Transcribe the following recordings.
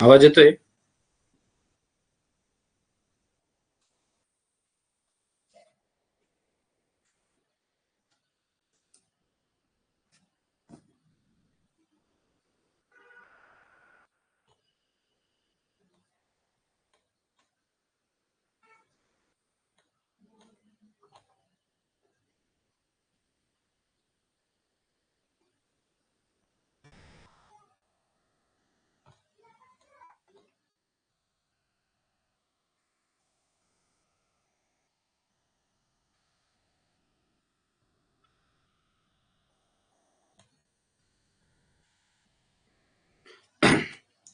आवाज येतोय?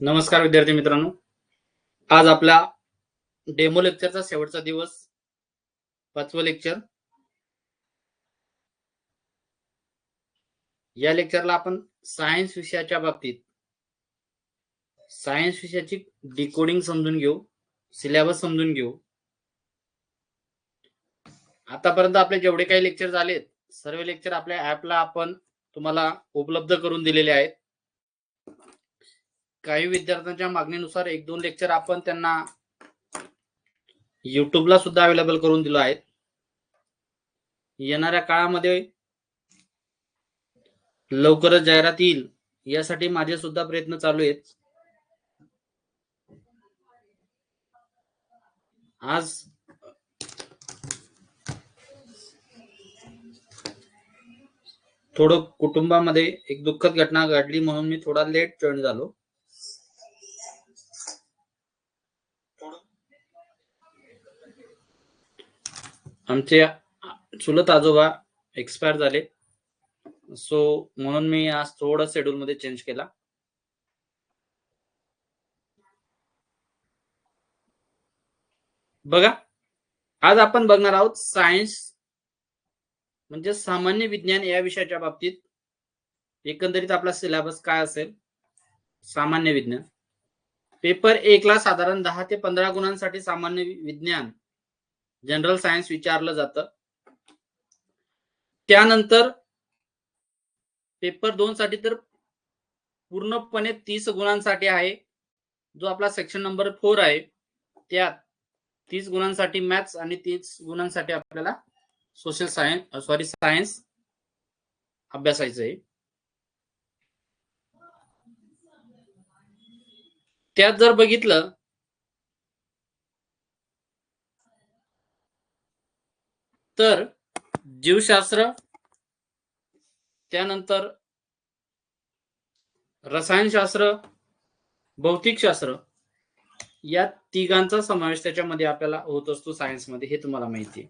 नमस्कार विद्यार्थी मित्रांनो. आज आपला डेमो लेक्चरचा शेवटचा दिवस पाचवं लेक्चर या लेक्चरला आपण सायन्स विषयाच्या बाबतीत सायन्स विषयाची डिकोडिंग समजून घेऊ सिलेबस समजून घेऊ. आतापर्यंत आपले जेवढे काही लेक्चर झालेत सर्व लेक्चर आपल्या ऍपला आपण तुम्हाला उपलब्ध करून दिलेले आहेत. काही विद्यार्थ्यांच्या मागणीनुसार एक दोन लेक्चर आपण त्यांना युट्यूबला सुद्धा अवेलेबल करून दिलो आहेत. येणाऱ्या काळामध्ये लवकरच जाहिरात येईल यासाठी माझे सुद्धा प्रयत्न चालू आहेत. आज थोडं कुटुंबामध्ये एक दुःखद घटना घडली म्हणून मी थोडा लेट जॉईन झालो. आमचे चुलत आजोबा एक्सपायर झाले. सो म्हणून मी आज थोडं शेड्यूल मध्ये चेंज केला. बघा आज आपण बघणार आहोत सायन्स म्हणजे सामान्य विज्ञान या विषयाच्या बाबतीत एकंदरीत आपला सिलेबस काय असेल? सामान्य विज्ञान. पेपर एक ला साधारण दहा ते पंधरा गुणांसाठी सामान्य विज्ञान. जनरल सायन्स विचारलं जातं. त्यानंतर पेपर दोन साठी तर पूर्णपणे तीस गुणांसाठी आहे. जो आपला सेक्शन नंबर फोर आहे त्यात तीस गुणांसाठी मॅथ्स आणि तीस गुणांसाठी आपल्याला सोशल सायन्स सॉरी सायन्स अभ्यासायचं आहे त्यात जर बघितलं तर जीवशास्त्र त्यानंतर रसायनशास्त्र भौतिकशास्त्र या तिघांचा समावेश त्याच्यामध्ये आपल्याला होत असतो सायन्समध्ये हे तुम्हाला माहिती आहे.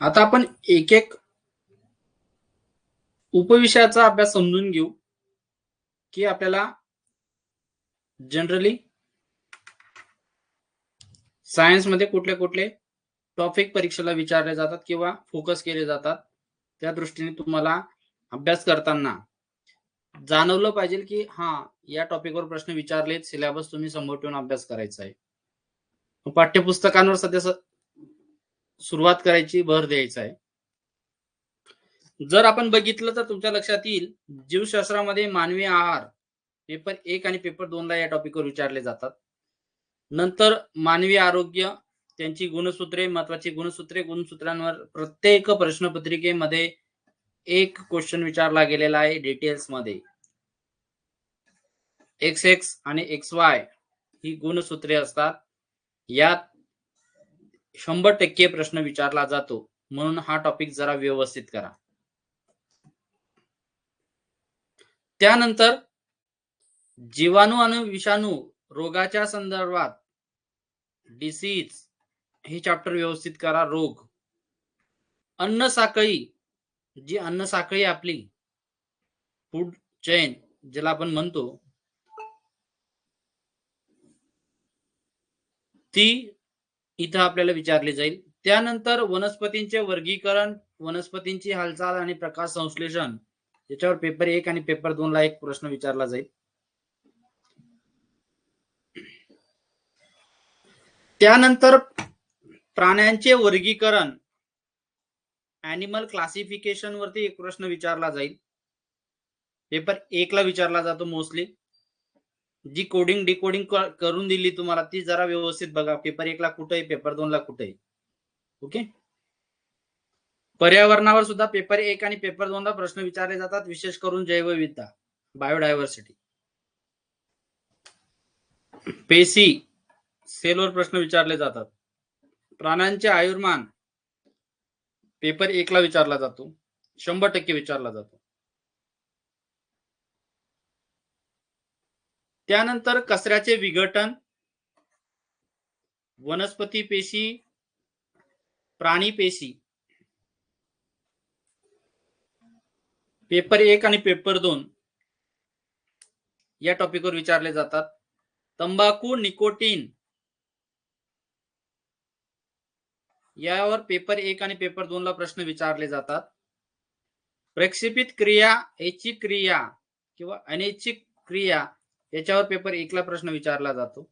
आता आपण एक एक उपविषयाचा अभ्यास समजून घेऊ की आपल्याला जनरली सायन्समध्ये कुठले कुठले टॉपिक परीक्षेला विचारले जातात किंवा फोकस केले जातात त्या दृष्टीने तुम्हाला अभ्यास करताना जाणवलं पाहिजे की हा या टॉपिकवर प्रश्न विचारलेत सिलेबस तुम्ही समोर ठेवून अभ्यास करायचा आहे. पाठ्यपुस्तकांवर सध्या सुरुवात करायची भर द्यायचा आहे. जर आपण बघितलं तर तुमच्या लक्षात येईल जीवशास्त्रामध्ये मानवी आहार पेपर एक आणि पेपर दोनला या टॉपिकवर विचारले जातात. नंतर मानवी आरोग्य त्यांची गुणसूत्रे महत्वाची गुणसूत्रे गुणसूत्रांवर प्रत्येक प्रश्नपत्रिकेमध्ये एक क्वेश्चन विचारला गेलेला आहे डिटेल्समध्ये. एक्स एक्स आणि एक्स वाय ही गुणसूत्रे असतात. यात शंभर टक्के प्रश्न विचारला जातो. म्हणून हा टॉपिक जरा व्यवस्थित करा. त्यानंतर जीवाणू आणि विषाणू रोगाच्या संदर्भात डिसीज हे चॅप्टर व्यवस्थित करा. रोग. अन्न साखळी. जी अन्न साखळी आपली. फूड चेन ज्याला आपण म्हणतो. ती इथं आपल्याला विचारली जाईल. त्यानंतर वनस्पतींचे वर्गीकरण वनस्पतींची हालचाल आणि प्रकाश संश्लेषण. याच्यावर पेपर एक आणि पेपर दोन ला एक प्रश्न विचारला जाईल. त्यानंतर प्राण्यांचे वर्गीकरण. अॅनिमल क्लासिफिकेशन वरती एक प्रश्न विचारला जाईल. पेपर एकला विचारला जातो मोस्टली जी कोडिंग डिकोडिंग करून दिली तुम्हाला ती जरा व्यवस्थित बघा. पेपर एकला कुठे आहे पेपर दोनला कुठे ओके पर्यावरणावर सुद्धा पेपर एक आणि पेपर दोनला प्रश्न विचारले जातात विशेष करून जैवविविधता बायोडायव्हर्सिटी पेसी सेलवर प्रश्न विचारले जातात. प्राण्यांचे आयुर्मान पेपर एक ला विचारला जातो. शंभर टक्के विचारला जातो. त्यानंतर कचऱ्याचे विघटन वनस्पती पेशी प्राणी पेशी. पेपर एक आणि पेपर दोन या टॉपिकवर विचारले जातात. तंबाखू निकोटीन यावर पेपर एक आणि पेपर दोन ला प्रश्न विचारले जातात. प्रक्षेपित क्रिया ऐच्छिक क्रिया किंवा अनैच्छिक क्रिया याच्यावर पेपर एकला प्रश्न विचारला जातो.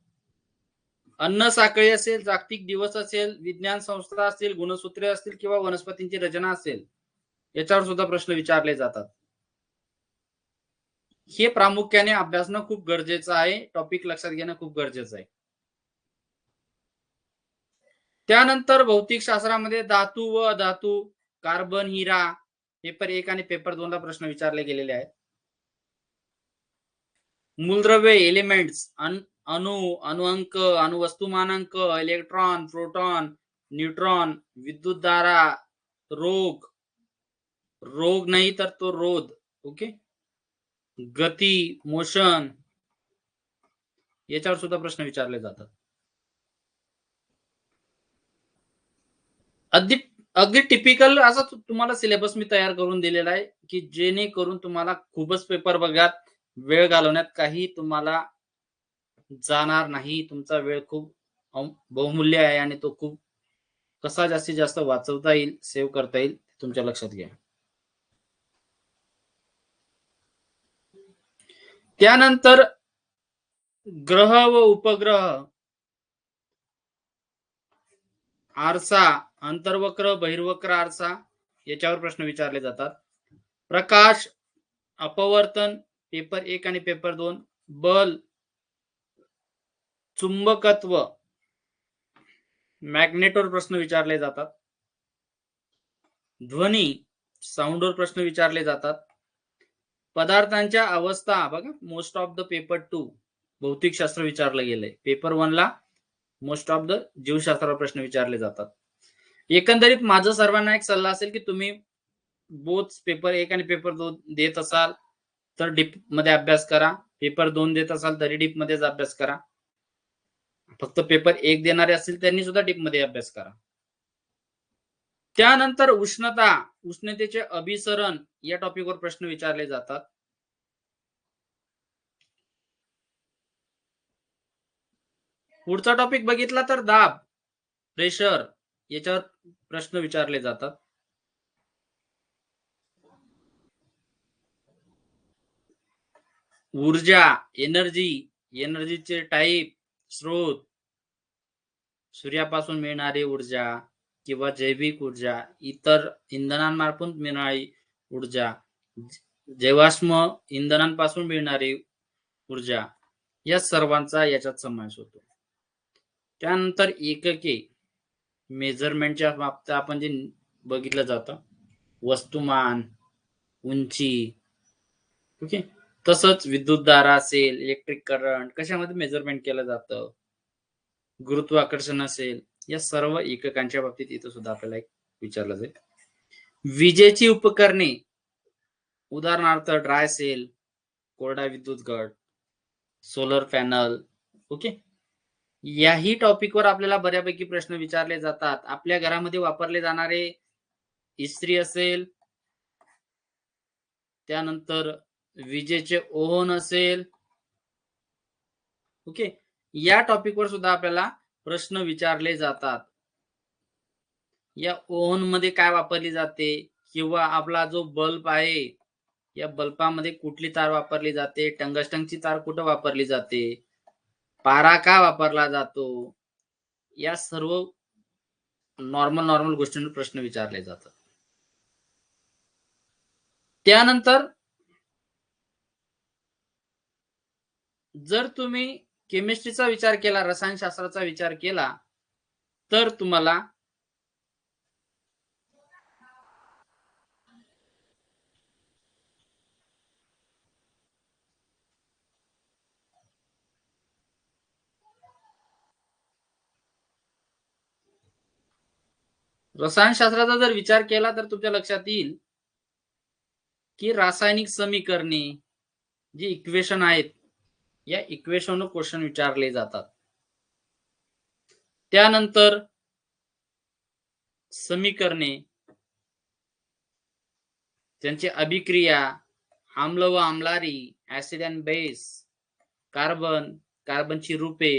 अन्न साखळी असेल जागतिक दिवस असेल विज्ञान संस्था असतील गुणसूत्रे असतील किंवा वनस्पतींची रचना असेल याच्यावर सुद्धा प्रश्न विचारले जातात. हे प्रामुख्याने अभ्यासणं खूप गरजेचं आहे. टॉपिक लक्षात घेणं खूप गरजेचं आहे. त्यानंतर भौतिक शास्त्रामध्ये धातू व अधातू कार्बन हिरा पेपर एक आणि पेपर दोन ला प्रश्न विचारले गेलेले आहेत. मूलद्रव्य एलिमेंट्स अणु अणुअंक अणुवस्तुमानांक इलेक्ट्रॉन प्रोटॉन न्यूट्रॉन विद्युतधारा रोग रोग नाही तर तो रोध ओके गती मोशन याच्यावर सुद्धा प्रश्न विचारले जातात. अगदी अगदी टिपिकल असा तुम्हाला सिलेबस मी तयार करून दिलेला आहे की जेणेकरून तुम्हाला खूपच पेपर बघात वेळ घालवण्यात काही तुम्हाला जाणार नाही. तुमचा वेळ खूप बहुमूल्य आहे आणि तो खूप कसा जास्तीत जास्त वाचवता येईल सेव्ह करता येईल तुमच्या लक्षात घ्या. त्यानंतर ग्रह व उपग्रह. आरसा अंतर्वक्र बहिर्वक्र आरसा याच्यावर प्रश्न विचारले जातात. प्रकाश अपवर्तन पेपर एक आणि पेपर दोन बल चुंबकत्व मॅग्नेटवर प्रश्न विचारले जातात. ध्वनी साऊंडवर प्रश्न विचारले जातात. पदार्थांच्या अवस्था बघा most of the paper two भौतिकशास्त्र विचारलं गेलंय. पेपर वन ला मोस्ट ऑफ द जीवशास्त्रावर प्रश्न विचारले जातात. एकंदरीत माझा सर्वांना एक सल्ला असेल की तुम्ही बोथ पेपर एक आणि पेपर दोन देत असाल तर डीपमध्ये अभ्यास करा. पेपर दोन देत असाल तरी डीप मध्येच अभ्यास करा. फक्त पेपर एक देणारे असतील त्यांनी सुद्धा डीपमध्ये अभ्यास करा. त्यानंतर उष्णता उष्णतेचे अभिसरण या टॉपिकवर प्रश्न विचारले जातात. पुढचा टॉपिक बघितला तर दाब प्रेशर याच्यावर प्रश्न विचारले जातात. ऊर्जा एनर्जी एनर्जीचे टाईप स्रोत सूर्यापासून मिळणारी ऊर्जा किंवा जैविक ऊर्जा इतर इंधनांमार्फत मिळणारी ऊर्जा जैवाश्म इंधनांपासून मिळणारी ऊर्जा या सर्वांचा याच्यात समावेश होतो. त्यानंतर एकके मेजरमेंटच्या बाबतीत आपण जे बघितलं जातं वस्तुमान उंची ओके? तसंच विद्युतधारा असेल इलेक्ट्रिक करंट कशामध्ये मेजरमेंट केलं जातं गुरुत्वाकर्षण असेल या सर्व एककांच्या बाबतीत इथं सुद्धा आपल्याला एक विचारलं जाईल. विजेची उपकरणे उदाहरणार्थ ड्राय सेल कोरडा विद्युत गट सोलर पॅनल ओके? याही टॉपिकवर आपल्याला बऱ्यापैकी प्रश्न विचारले जातात. आपल्या घरामध्ये वापरले जाणारे इस्त्री असेल त्यानंतर विजेचे ओव्हन असेल. ओके या टॉपिकवर सुद्धा आपल्याला प्रश्न विचारले जातात. या ओव्हनमध्ये काय वापरली जाते किंवा आपला जो बल्ब आहे या बल्बामध्ये कुठली तार वापरली जाते टंगस्टंगची तार कुठं वापरली जाते? पारा का वापरला जातो? या सर्व नॉर्मल नॉर्मल गोष्टींवर प्रश्न विचारले जातात. त्यानंतर जर तुम्ही केमिस्ट्रीचा विचार केला रसायनशास्त्राचा विचार केला तर तुम्हाला रसायनशास्त्राचा जर विचार केला तर तुमच्या लक्षात येईल की रासायनिक समीकरणे जी इक्वेशन आहेत या इक्वेशन क्वेश्चन विचारले जातात. त्यानंतर समीकरणे त्यांची अभिक्रिया आम्ल व आम्लारी ऍसिड अँड बेस कार्बन कार्बनची रूपे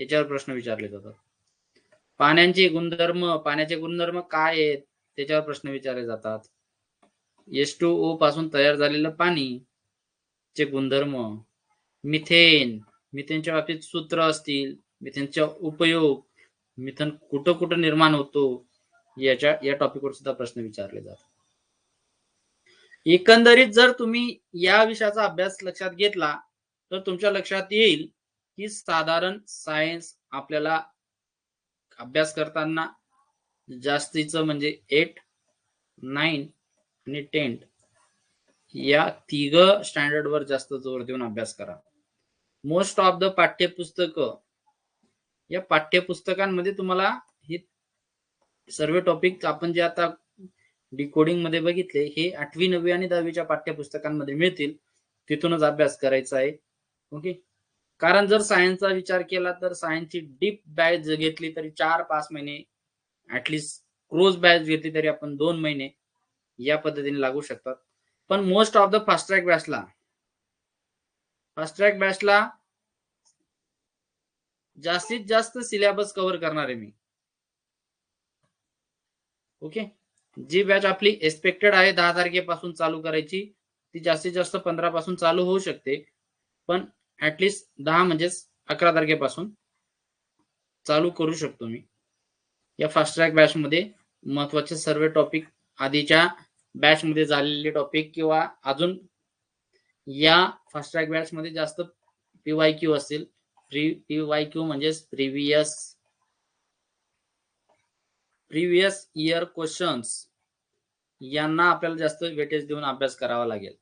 याच्यावर प्रश्न विचारले जातात. पाण्याचे गुणधर्म पाण्याचे गुणधर्म काय आहेत त्याच्यावर प्रश्न विचारले जातात. एस टू ओ पासून तयार झालेलं पाणी चे गुणधर्म मिथेन. मिथेनच्या बाबतीत सूत्र असतील मिथेनचा उपयोग मिथेन कुठं कुठं निर्माण होतो याच्या या टॉपिकवर सुद्धा प्रश्न विचारले जातात. एकंदरीत जर तुम्ही या विषयाचा अभ्यास लक्षात घेतला तर तुमच्या लक्षात येईल की साधारण सायन्स आपल्याला अभ्यास करताना जास्तीचं म्हणजे एट नाईन आणि टेन या तिघ स्टँडर्डवर जास्त जोर देऊन अभ्यास करा. मोस्ट ऑफ द पाठ्यपुस्तक या पाठ्यपुस्तकांमध्ये तुम्हाला हे सर्व टॉपिक आपण जे आता डिकोडिंगमध्ये बघितले हे आठवी नववी आणि दहावीच्या पाठ्यपुस्तकांमध्ये मिळतील. तिथूनच अभ्यास करायचा आहे. ओके कारण जर सायन्सचा विचार केला तर सायन्सची डीप बॅच घेतली तरी चार पाच महिने ऍटलिस्ट क्रोज बॅच घेतली तरी आपण दोन महिने या पद्धतीने लागू शकतात. पण most of the fast track बॅचला fast track बॅचला जास्तीत जास्त सिलेबस कव्हर करणार आहे मी. ओके जी बॅच आपली एक्सपेक्टेड आहे दहा तारखेपासून चालू करायची ती जास्तीत जास्त पंधरा पासून चालू होऊ शकते. पण ऍटलिस्ट दहा म्हणजेच अकरा तारखेपासून चालू करू शकतो मी. या फास्ट ट्रॅक बॅच मध्ये महत्त्वाचे सर्व टॉपिक आधीच्या बॅच मध्ये झालेले टॉपिक किंवा अजून या फास्ट ट्रॅक बॅच मध्ये जास्त पीवाय क्यू असतील प्री पीवाय क्यू म्हणजेच प्रिव्हियस प्रिव्हियस इयर क्वेश्चन्स यांना आपल्याला जास्त वेटेज देऊन अभ्यास करावा लागेल.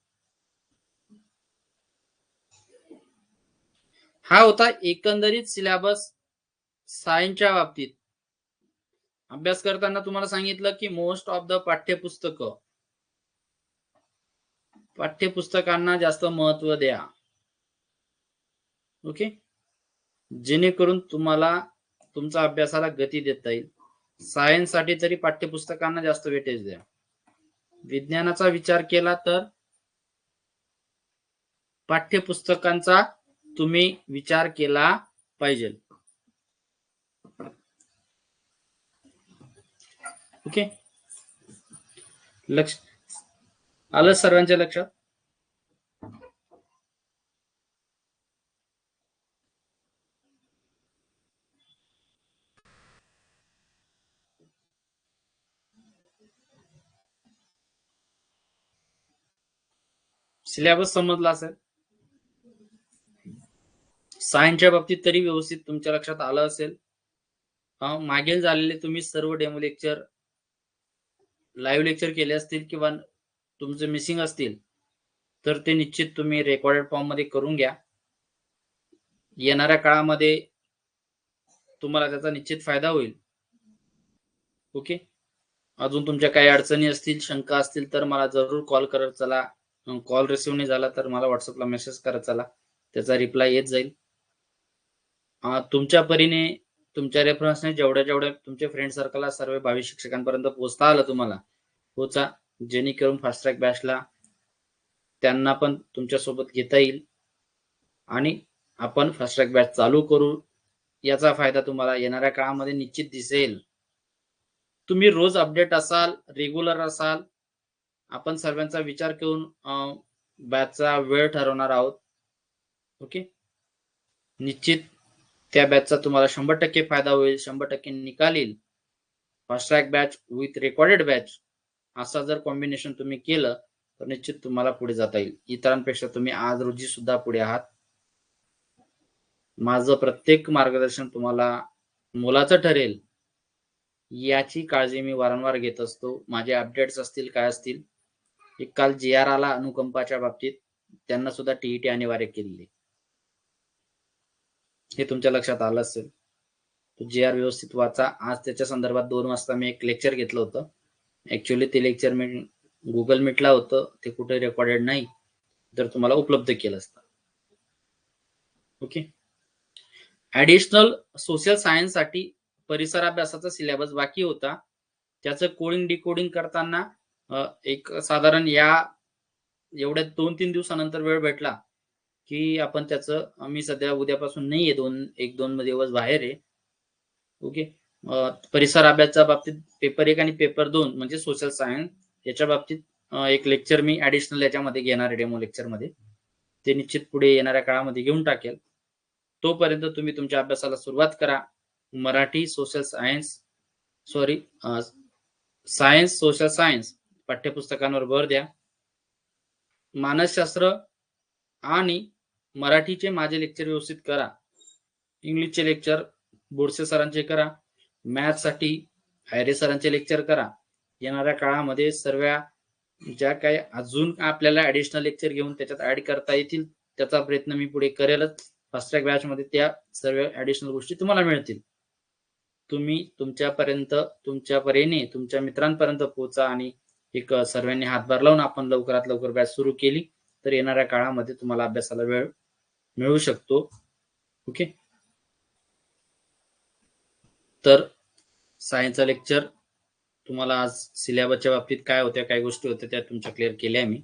हा होता एकंदरीत सिलेबस सायन्सच्या बाबतीत. अभ्यास करताना तुम्हाला सांगितलं की मोस्ट ऑफ द पाठ्यपुस्तक. पाठ्यपुस्तकांना जास्त महत्त्व द्या. ओके जेणेकरून तुम्हाला तुमच्या अभ्यासाला गती देता येईल. सायन्ससाठी तरी पाठ्यपुस्तकांना जास्त वेटेज द्या. विज्ञानाचा विचार केला तर पाठ्यपुस्तकांचा तुम्ही विचार केला पाहिजे. ओके? लक्ष आलं सर्वांच्या लक्षात? सिलेबस समजला असेल. सायन्सच्या बाबतीत तरी व्यवस्थित तुमच्या लक्षात आलं असेल. मागील झालेले तुम्ही सर्व डेमो लेक्चर लाईव्ह लेक्चर केले असतील किंवा तुमचे मिसिंग असतील तर ते निश्चित तुम्ही रेकॉर्डेड फॉर्ममध्ये करून घ्या. येणाऱ्या काळामध्ये तुम्हाला त्याचा निश्चित फायदा होईल. ओके? अजून तुमच्या काही अडचणी असतील शंका असतील तर मला जरूर कॉल करत चला. कॉल रिसिव्ह नाही झाला तर मला व्हॉट्सअपला मेसेज करत चला. त्याचा रिप्लाय येत जाईल. तुमच्या परीने तुमच्या रेफरन्सने जेवढ्या जेवढ्या तुमचे फ्रेंड सर्कलला सर्व बावीस शिक्षकांपर्यंत पोहोचता आलं तुम्हाला पोचा जेणेकरून फास्ट ट्रॅक बॅचला त्यांना पण तुमच्यासोबत घेता येईल. आणि आपण फास्ट ट्रॅक बॅच चालू करू. याचा फायदा तुम्हाला येणाऱ्या काळामध्ये निश्चित दिसेल. तुम्ही रोज अपडेट असाल रेग्युलर असाल आपण सर्वांचा विचार करून बॅचचा वेळ ठरवणार आहोत. ओके निश्चित त्या बॅचचा तुम्हाला शंभर टक्के फायदा होईल शंभर टक्के निकाल येईल. Fast track batch with recorded batch असा जर कॉम्बिनेशन तुम्ही केलं तर निश्चित तुम्हाला पुढे जाता येईल. इतरांपेक्षा तुम्ही आज रोजी सुद्धा पुढे आहात. माझं प्रत्येक मार्गदर्शन तुम्हाला मोलाचं ठरेल. याची काळजी मी वारंवार घेत असतो. माझे अपडेट्स असतील काय असतील एक काल जी आर आला अनुकंपाच्या बाबतीत. त्यांना सुद्धा टीईटी अनिवार्य केलेली हे तुमच्या लक्षात आलं असेल. तो आर व्यवस्थित वाचा. आज त्याच्या संदर्भात दोन वाजता मी एक लेक्चर घेतलं होतं. ऍक्च्युली ते लेक्चर मी गुगल मीटला होतं. ते कुठे रेकॉर्डेड नाही. तर तुम्हाला उपलब्ध केलं असतं. ओके ऍडिशनल सोशल सायन्ससाठी परिसर अभ्यासाचा सिलेबस बाकी होता. त्याचं कोडिंग डिकोडिंग करताना एक साधारण या एवढ्या दोन तीन दिवसानंतर वेळ भेटला. की आपण त्याचं मी सध्या उद्यापासून नाहीये दोन एक दोन दिवस बाहेर आहे. ओके? परिसर अभ्यासाच्या बाबतीत पेपर एक आणि पेपर दोन म्हणजे सोशल सायन्स याच्या बाबतीत एक लेक्चर मी ऍडिशनल याच्यामध्ये घेणार आहे डेमो लेक्चरमध्ये. ते निश्चित पुढे येणाऱ्या काळामध्ये घेऊन टाकेल. तोपर्यंत तुम्ही तुमच्या अभ्यासाला सुरुवात करा. Marathi social science sorry science social science पाठ्यपुस्तकांवर भर द्या. मानसशास्त्र आणि मराठीचे माझे लेक्चर व्यवस्थित करा. इंग्लिशचे लेक्चर बोरसे सरांचे करा. मॅथसाठी हायरे सरांचे लेक्चर करा. येणाऱ्या काळामध्ये सर्व ज्या काही अजून आपल्याला ऍडिशनल लेक्चर घेऊन त्याच्यात ऍड करता येतील त्याचा प्रयत्न मी पुढे करेलच. फर्स्ट ट्रॅक बॅच मध्ये त्या सर्व ऍडिशनल गोष्टी तुम्हाला मिळतील. तुम्ही तुमच्यापर्यंत तुमच्या परीने तुमच्या मित्रांपर्यंत पोहोचा आणि एक सर्वांनी हातभार लावून आपण लवकरात लवकर बॅच सुरू केली. तर येणाऱ्या काळामध्ये तुम्हाला अभ्यासाला वेळ मिळू शकतो. ओके? तर सायन्सचा लेक्चर तुम्हाला आज सिलेबसच्या बाबतीत काय होत्या काय गोष्टी होत्या त्या तुमच्या क्लिअर केल्या मी.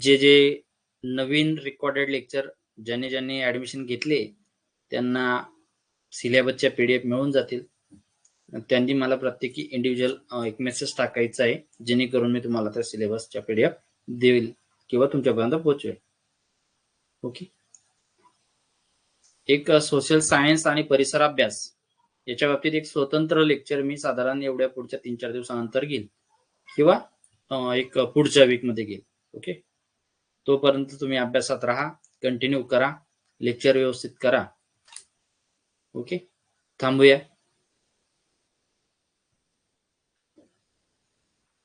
जे जे नवीन रेकॉर्डेड लेक्चर ज्यांनी ज्यांनी ऍडमिशन घेतले त्यांना सिलेबसच्या पीडीएफ मिळून जातील. त्यांनी मला प्रत्येकी इंडिव्हिज्युअल एक मेसेज टाकायचा आहे जेणेकरून मी तुम्हाला त्या सिलेबसच्या पीडीएफ देईल किंवा तुमच्यापर्यंत पोहोचवेल. ओके. एक सोशल सायन्स आणि परिसर अभ्यास. याच्या बाबतीत एक स्वतंत्र लेक्चर मी साधारण एवढ्या पुढच्या तीन चार दिवसानंतर घेईल किंवा एक पुढच्या वीकमध्ये घेईल ओके? तोपर्यंत तुम्ही अभ्यासात राहा कंटिन्यू करा लेक्चर व्यवस्थित करा. ओके? थांबूया.